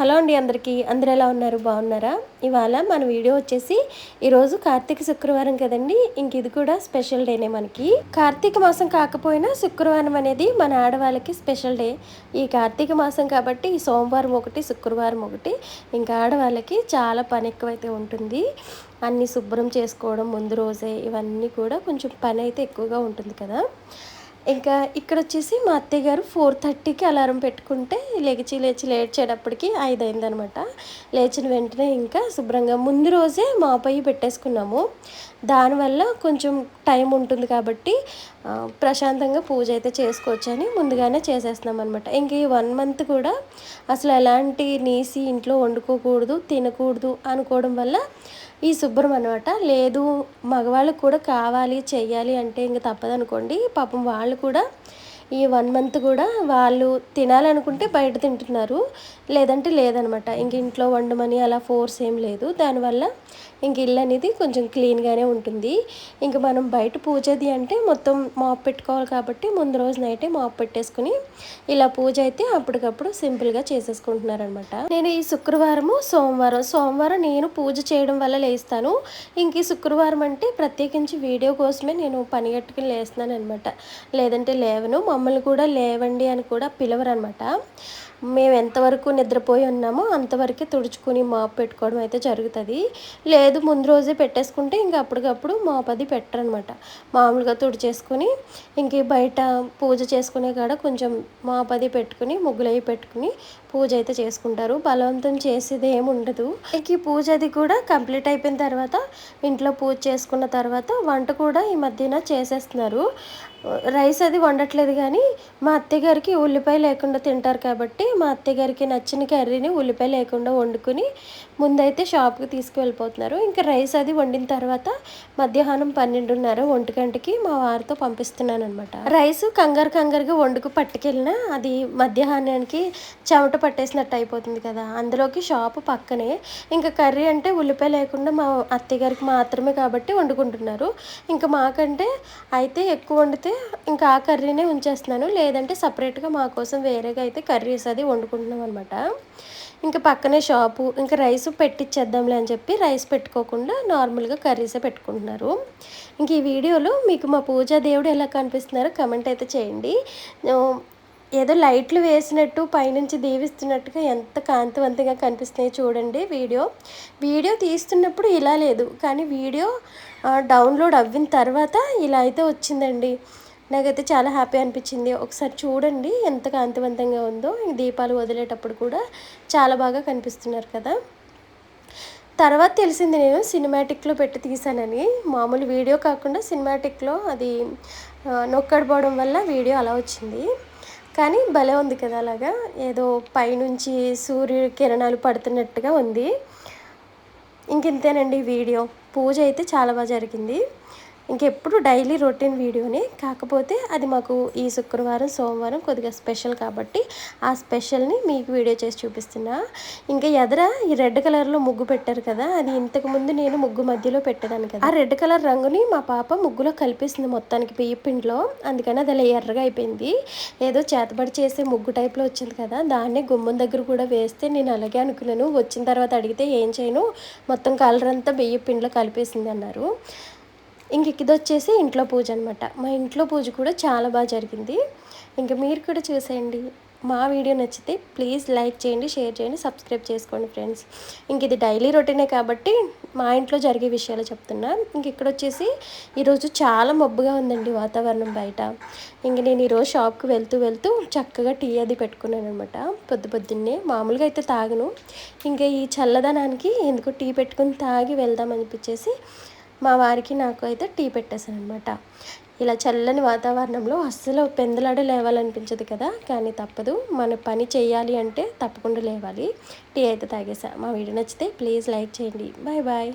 Hello అండి అందరికీ. అందరు ఎలా ఉన్నారు? బాగున్నారా? ఇవాళ మన వీడియో వచ్చేసి ఈరోజు కార్తీక శుక్రవారం కదండి. ఇంక ఇది కూడా స్పెషల్ డేనే మనకి. కార్తీక మాసం కాకపోయినా శుక్రవారం అనేది మన ఆడవాళ్ళకి స్పెషల్ డే. ఈ కార్తీక మాసం కాబట్టి సోమవారం ఒకటి శుక్రవారం ఒకటి ఇంకా ఆడవాళ్ళకి చాలా పని ఎక్కువైతే ఉంటుంది. అన్నీ శుభ్రం చేసుకోవడం ముందు రోజే ఇవన్నీ కూడా కొంచెం పని అయితే ఎక్కువగా ఉంటుంది కదా. ఇంకా ఇక్కడ వచ్చేసి మా అత్తయ్య గారు ఫోర్ థర్టీకి అలారం పెట్టుకుంటే లేచి లేచి లేచేటప్పటికి ఐదు అయిందనమాట లేచిన వెంటనే ఇంకా శుభ్రంగా ముందు రోజే మా పొయ్యి పెట్టేసుకున్నాము. దానివల్ల కొంచెం టైం ఉంటుంది కాబట్టి ప్రశాంతంగా పూజ అయితే చేసుకోవచ్చని ముందుగానే చేసేస్తున్నాం అనమాట ఇంక ఈ వన్ మంత్ కూడా అసలు ఎలాంటి నీసి ఇంట్లో వండుకోకూడదు తినకూడదు అనుకోవడం వల్ల ఈ శుభ్రం అనమాట లేదు మగవాళ్ళకు కూడా కావాలి చెయ్యాలి అంటే ఇంక తప్పదనుకోండి. పాపం వాళ్ళు కూడా ఈ వన్ మంత్ కూడా వాళ్ళు తినాలనుకుంటే బయట తింటున్నారు. లేదంటే లేదనమాట ఇంక ఇంట్లో వండమని అలా ఫోర్స్ ఏం లేదు. దానివల్ల ఇంక ఇల్లు అనేది కొంచెం క్లీన్గానే ఉంటుంది. ఇంక మనం బయట పూజది అంటే మొత్తం మాప్ పెట్టుకోవాలి కాబట్టి ముందు రోజు నైటే మాప్ పెట్టేసుకుని ఇలా పూజ అయితే అప్పటికప్పుడు సింపుల్గా చేసేసుకుంటున్నారనమాట నేను ఈ శుక్రవారము సోమవారం సోమవారం నేను పూజ చేయడం వల్ల లేస్తాను. ఇంక ఈ శుక్రవారం అంటే ప్రత్యేకించి వీడియో కోసమే నేను పని కట్టుకుని లేస్తున్నాను అనమాట లేదంటే లేవను మమ్మల్ని కూడా లేవండి అని కూడా పిలవరనమాట మేము ఎంతవరకు నిద్రపోయి ఉన్నామో అంతవరకే తుడుచుకొని మాపు పెట్టుకోవడం అయితే జరుగుతుంది. లేదు ముందు రోజే పెట్టేసుకుంటే ఇంక అప్పటికప్పుడు మాపు అది పెట్టరనమాట. మామూలుగా తుడిచేసుకుని ఇంక బయట పూజ చేసుకునే కాడ కొంచెం మాపు అది పెట్టుకుని ముగ్గులు పెట్టుకుని పూజ అయితే చేసుకుంటారు. బలవంతం చేసేది ఏమి ఉండదు. ఇంక ఈ పూజ అది కూడా కంప్లీట్ అయిపోయిన తర్వాత ఇంట్లో పూజ చేసుకున్న తర్వాత వంట కూడా ఈ మధ్యన చేసేస్తున్నారు. రైస్ అది వండట్లేదు కానీ మా అత్తగారికి ఉల్లిపాయ లేకుండా తింటారు కాబట్టి మా అత్తగారికి నచ్చిన కర్రీని ఉల్లిపాయ లేకుండా వండుకుని ముందైతే షాప్కి తీసుకువెళ్ళిపోతున్నారు. ఇంకా రైస్ అది వండిన తర్వాత మధ్యాహ్నం పన్నెండున్నర ఒంటి గంటకి మా వారితో పంపిస్తున్నాను అనమాట రైస్ కంగారు కంగారుగా వండుకు పట్టుకెళ్ళినా అది మధ్యాహ్నానికి చెమట పట్టేసినట్టు అయిపోతుంది కదా. అందులోకి షాప్ పక్కనే ఇంకా కర్రీ అంటే ఉల్లిపాయ లేకుండా మా అత్తగారికి మాత్రమే కాబట్టి వండుకుంటున్నారు. ఇంకా మాకంటే అయితే ఎక్కువ వండితే ఇంకా ఆ కర్రీనే ఉంచేస్తున్నాను. లేదంటే సపరేట్గా మా కోసం వేరేగా అయితే కర్రీస్ అది వండుకుంటున్నాం అనమాట ఇంకా పక్కనే షాపు ఇంకా రైస్ పెట్టించేద్దాంలే అని చెప్పి రైస్ పెట్టుకోకుండా నార్మల్గా కర్రీసే పెట్టుకుంటున్నారు. ఇంక ఈ వీడియోలో మీకు మా పూజా దేవుడు ఎలా కనిపిస్తున్నారో కమెంట్ అయితే చేయండి. ఏదో లైట్లు వేసినట్టు పైనుంచి దీవిస్తున్నట్టుగా ఎంత కాంతివంతంగా కనిపిస్తున్నాయి చూడండి వీడియో. వీడియో తీస్తున్నప్పుడు ఇలా లేదు కానీ వీడియో డౌన్లోడ్ అవ్విన తర్వాత ఇలా అయితే వచ్చిందండి. నాకైతే చాలా హ్యాపీ అనిపించింది. ఒకసారి చూడండి ఎంత కాంతివంతంగా ఉందో. దీపాలు వదిలేటప్పుడు కూడా చాలా బాగా కనిపిస్తున్నారు కదా. తర్వాత తెలిసింది నేను సినిమాటిక్లో పెట్టి తీసానని మామూలు వీడియో కాకుండా సినిమాటిక్లో అది నొక్కడిపోవడం వల్ల వీడియో అలా వచ్చింది. కానీ భలే ఉంది కదా అలాగా. ఏదో పైనుంచి సూర్య కిరణాలు పడుతున్నట్టుగా ఉంది. ఇంకెంతేనండి వీడియో. పూజ అయితే చాలా బాగా జరిగింది. ఇంకెప్పుడు డైలీ రొటీన్ వీడియోనే. కాకపోతే అది మాకు ఈ శుక్రవారం సోమవారం కొద్దిగా స్పెషల్ కాబట్టి ఆ స్పెషల్ని మీకు వీడియో చేసి చూపిస్తున్నా. ఇంకా ఎదర ఈ రెడ్ కలర్లో ముగ్గు పెట్టారు కదా అది ఇంతకుముందు నేను ముగ్గు మధ్యలో పెట్టేదాన్ని కదా. ఆ రెడ్ కలర్ రంగుని మా పాప ముగ్గులో కలిపేసింది మొత్తానికి పెయ్యి పిండిలో. అందుకని అది అలా ఎర్రగా అయిపోయింది. ఏదో చేతబడి చేసే ముగ్గు టైప్లో వచ్చింది కదా దాన్నే గుమ్మం దగ్గర కూడా వేస్తే నేను అలాగే అనుకున్నాను. వచ్చిన తర్వాత అడిగితే ఏం చేయను మొత్తం కలర్ అంతా బియ్య పిండిలో కలిపేసింది అన్నారు. ఇంక ఇది వచ్చేసి ఇంట్లో పూజ అనమాట మా ఇంట్లో పూజ కూడా చాలా బాగా జరిగింది. ఇంక మీరు కూడా చూసేయండి. మా వీడియో నచ్చితే ప్లీజ్ లైక్ చేయండి షేర్ చేయండి సబ్స్క్రైబ్ చేసుకోండి ఫ్రెండ్స్. ఇంక ఇది డైలీ రొటీనే కాబట్టి మా ఇంట్లో జరిగే విషయాలు చెప్తున్నా. ఇంక ఇక్కడ వచ్చేసి ఈరోజు చాలా మబ్బుగా ఉందండి వాతావరణం బయట. ఇంక నేను ఈరోజు షాప్కి వెళ్తూ వెళ్తూ చక్కగా టీ అది పెట్టుకున్నాను అనమాట పొద్దు పొద్దున్నే. మామూలుగా అయితే తాగను. ఇంకా ఈ చల్లదనానికి ఎందుకు టీ పెట్టుకుని తాగి వెళ్దాం అనిపించేసి మా వారికి నాకు అయితే టీ పెట్టేశాను అనమాట ఇలా చల్లని వాతావరణంలో అస్సలు పెందలాడే లేవాలనిపించదు కదా కానీ తప్పదు. మన పని చేయాలి అంటే తప్పకుండా లేవాలి. టీ అయితే తాగేసా. మా వీడియో నచ్చితే ప్లీజ్ లైక్ చేయండి. Bye bye.